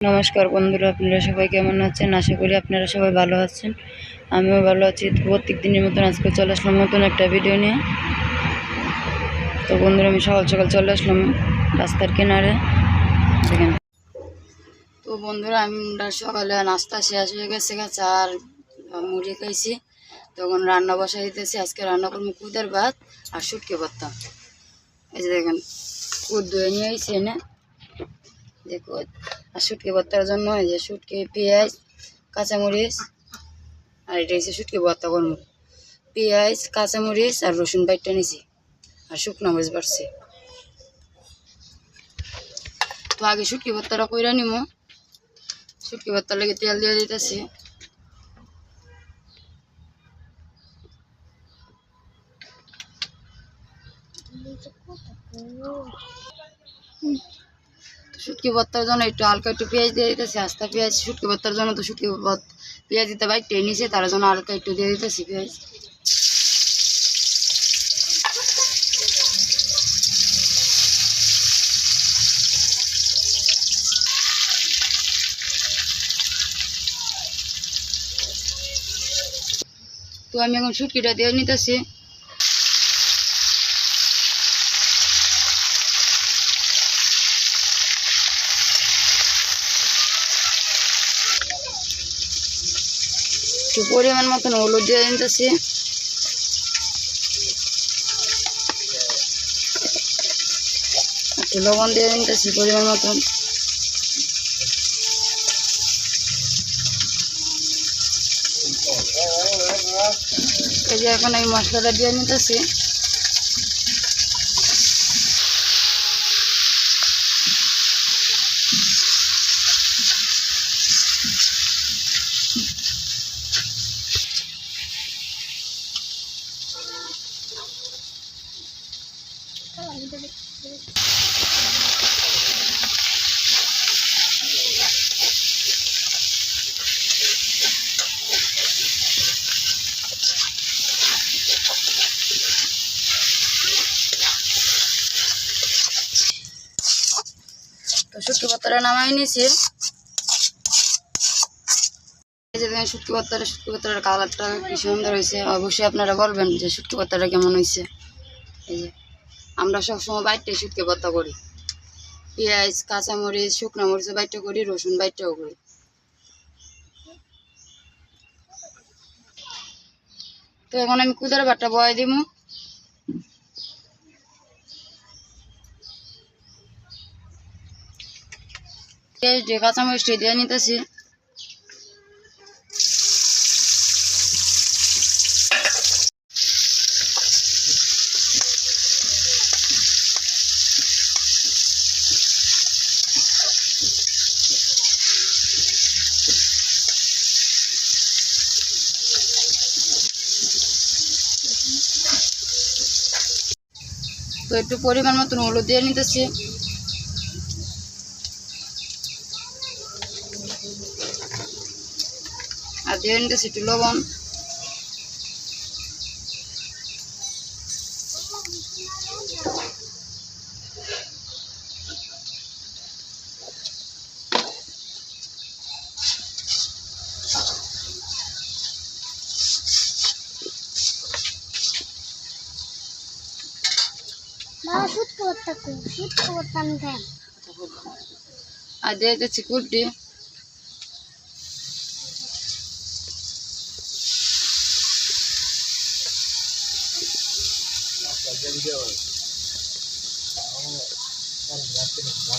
নমস্কার বন্ধুরা, আপনারা সবাই কেমন আছেন? আশা করি আপনারা সবাই ভালো আছেন। আমিও ভালো আছি। প্রত্যেক দিনের মতন আজকে চলে আসলাম নতুন একটা ভিডিও নিয়ে। তো বন্ধুরা, আমি সকাল সকাল চলে আসলাম রাস্তার কিনারে। দেখেন। তো বন্ধুরা আমরা সকালে নাস্তা শেষ হয়ে গেছে গেছে আর মুড়ি খাইছি। তখন রান্না বসাই দিতেছি। আজকে রান্না করব কুদের ভাত আর শুটকি ভর্তা। এই যে দেখেন, কুদ ধুয়ে নিয়ে এনে। কুদ আর শুটকি ভর্তার জন্য এই যে শুটকি, পেঁয়াজ, কাঁচামরিচ, আর এটা হচ্ছে শুটকি ভর্তা করব। পেঁয়াজ, কাঁচামরিচ আর রসুন বাইটটা নিছি আর শুকনো মরিচ বাড়ছে তো আগে শুটকি ভর্তাটা কইরা নিমো। শুটকি ভর্তার লেগে তেল দিয়ে দিতেছি। শুটকি ভর্তার জন্য একটু হালকা একটু পেঁয়াজ দিয়ে দিতেছি, আস্তা পেঁয়াজ, শুটকি ভর্তার জন্য তো শুটকি পেঁয়াজ দিতে ভাই টেনিছে তার জন্য হালকা একটু দিয়ে দিতেছি পেঁয়াজ। তো আমি এখন শুটকিটা দিয়ে নিতেছি। একটু পরিমাণ মতন হলুদ দিয়ে নিতেছি একটু লবণ দিয়ে নিতেছি পরিমাণ মতন। এই যে এখন আমি মশলাটা দিয়ে নিতেছি। শুটকি পাতাটা নামাই নিয়েছি এই যে দেখেন শুটকি পাতাটা শুটকি পাতাটার কালারটা কি সুন্দর হয়েছে। অবশ্যই আপনারা বলবেন যে শুটকি পাতাটা কেমন হয়েছে। এই যে, আমরা সবসময় বাইটে শুটকি পাতা করি। পেঁয়াজ, কাঁচামরিচ, শুকনো মরিচ বাইটটা করি, রসুন বাইটটাও করি। তো এখন আমি কুদার বাটটা বয় দিব পেঁয়াজ দিয়ে কাঁচামরিচ দিয়ে নিতেছি তো একটু পরিমাণ মতন হলুদ দিয়ে নিতেছি। দিয়ে নিতেছি একটু লবণ বাবা শুট করতে কো শুট করতাম কেন আর দিয়ে দিতেছি কুটি তো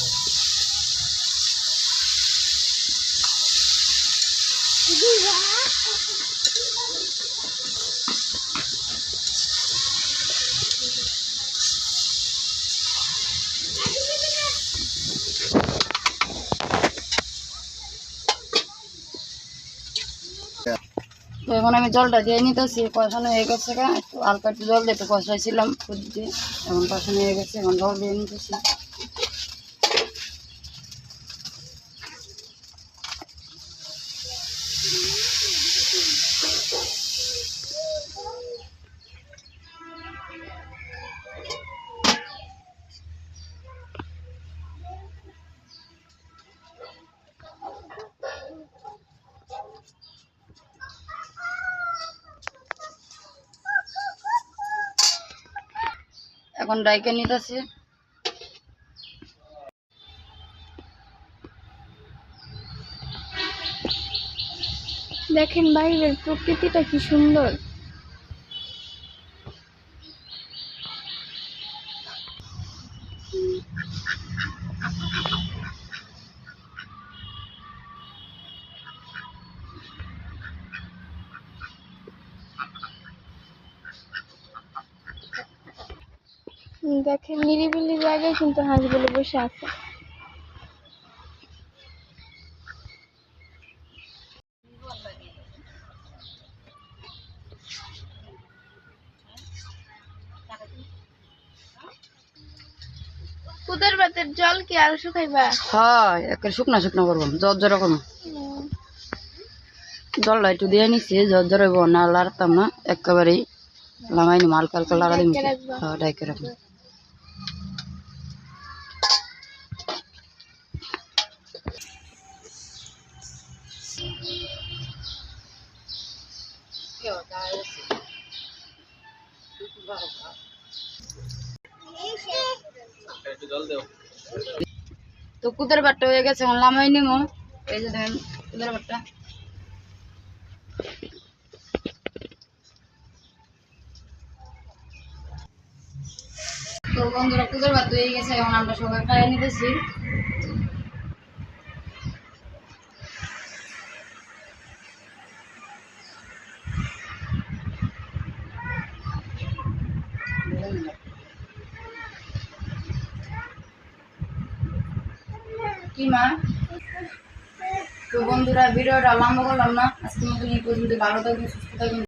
এখন আমি জলটা দিয়ে নিতেছি, কষানো হয়ে গেছে একটু হালকা একটু জল দিয়ে একটু কষাইছিলাম দিয়ে এখন কষানো হয়ে গেছে, এখন জল দিয়ে নিতেছি। এখন ডাইকে নিতেছি। দেখেন বাইরের প্রকৃতিটা কি সুন্দর। দেখেন নিরিবিলি জায়গায় কিন্তু হাঁসগুলো বসে আছে। কুদের বাতের জল কি আর শুকাইবা? হয় একের শুকনা শুকনা করব জ্বর জ্বর করব। জলটা একটু দিয়ে নিচ্ছি জ্বর জ্বর হইব না লাড়তাম না একেবারেই লাগাইনি হালকা হালকা লাগা দিন ডাইকে হ্যাঁ ডাইকে রাখব। তো কুদের বাট্টা হয়ে গেছে এখন লামাই নিমো। এই যে দেখেন, কুদের বাট্টা। তো বন্ধুরা, কুদের বাট হয়ে গেছে, এখন আমরা সবাই খাইয়ে নিতেছি। কি মা? তো বন্ধুরা, ভিডিওটা লম্বা করলাম না। আজকে মতন এই পর্যন্ত। ভালো থাকবেন, সুস্থ থাকবেন।